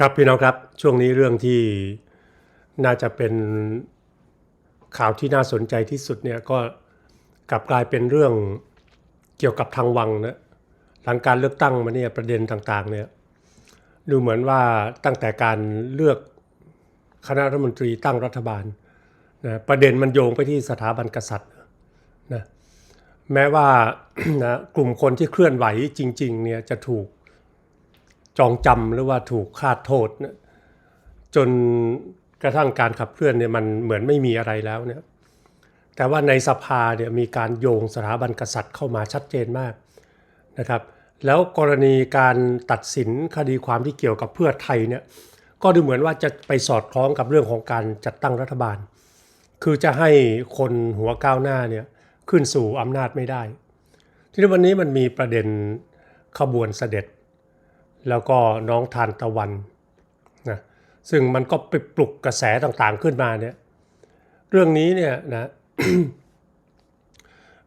ครับพี่น้องครับช่วงนี้เรื่องที่น่าจะเป็นข่าวที่น่าสนใจที่สุดเนี่ยก็กลับกลายเป็นเรื่องเกี่ยวกับทางวังนะหลังการเลือกตั้งมาเนี่ยประเด็นต่างๆเนี่ยดูเหมือนว่าตั้งแต่การเลือกคณะรัฐมนตรีตั้งรัฐบาลนะประเด็นมันโยงไปที่สถาบันกษัตริย์นะแม้ว่านะกลุ่มคนที่เคลื่อนไหวจริงๆเนี่ยจะถูก จองจำหรือว่าถูกคาดโทษนะจนกระทั่งการขับเคลื่อนเนี่ยมันเหมือนไม่มีอะไรแล้วเนี่ยแต่ว่าในสภาเนี่ยมีการโยงสถาบันกษัตริย์เข้ามาชัดเจนมากนะครับ แล้วกรณีการตัดสินคดีความที่เกี่ยวกับเพื่อไทยเนี่ยก็ดูเหมือนว่าจะไปสอดคล้องกับเรื่องของการจัดตั้งรัฐบาล คือจะให้คนหัวก้าวหน้าเนี่ยขึ้นสู่อำนาจไม่ได้ ทีนี้วันนี้มันมีประเด็นขบวนเสด็จ แล้วก็น้องทานตะวันนะซึ่งมันก็ไปปลุกกระแสต่างๆขึ้นมาเนี่ยเรื่องนี้เนี่ยนะ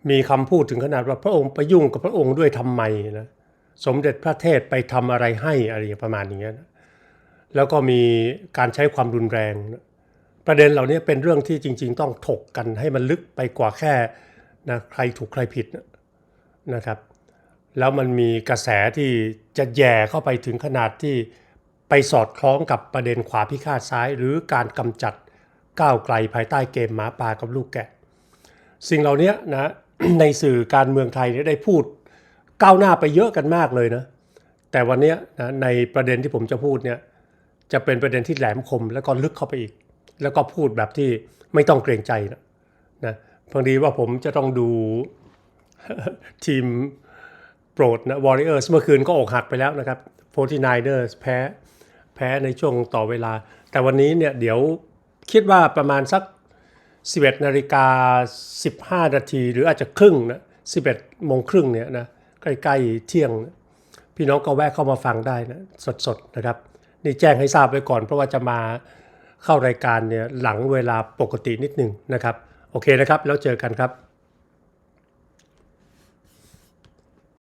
มีคำพูดถึงขนาดว่าพระองค์ไปยุ่งกับพระองค์ด้วยทำไมนะสมเด็จพระเทพไปทำอะไรให้อะไรประมาณอย่างเงี้ยนะแล้วก็มีการใช้ความรุนแรงนะประเด็นเหล่านี้เป็นเรื่องที่จริง ๆ ต้องถกกันให้มันลึกไปกว่าแค่นะใครถูกใครผิดนะครับ แล้วมันมีกระแสที่จะแย่เข้าไปถึงขนาดที่ไปสอดคล้องกับประเด็นขวาพิฆาตซ้าย หรือการกำจัดก้าวไกลภายใต้เกมหมาป่ากับลูกแกะ สิ่งเหล่านี้นะในสื่อการเมืองไทยเนี่ยได้พูดก้าวหน้าไปเยอะกันมากเลยนะแต่วันนี้นะในประเด็นที่ผมจะพูดเนี่ยจะเป็นประเด็นที่แหลมคมแล้วก็ลึกเข้าไปอีก แล้วก็พูดแบบที่ไม่ต้องเกรงใจนะนะบางทีว่าผมจะต้องดูทีม ปรดนะ Warriors เมื่อคืนก็อกหักไปแล้วนะครับ 49ers แพ้แพ้ในช่วงต่อเวลา แต่วันนี้เนี่ยเดี๋ยวคิดว่าประมาณสัก 11นาฬิกา15 นาที หรืออาจจะครึ่งนะ 11โมงครึ่งเนี่ยนะใกล้ๆเที่ยง พี่น้องก็แวะเข้ามาฟังได้นะสดๆนะครับ นี่แจ้งให้ทราบไว้ก่อนเพราะว่าจะมาเข้ารายการเนี่ยหลังเวลาปกตินิดหนึ่งนะครับ โอเคนะครับ แล้วเจอกันครับ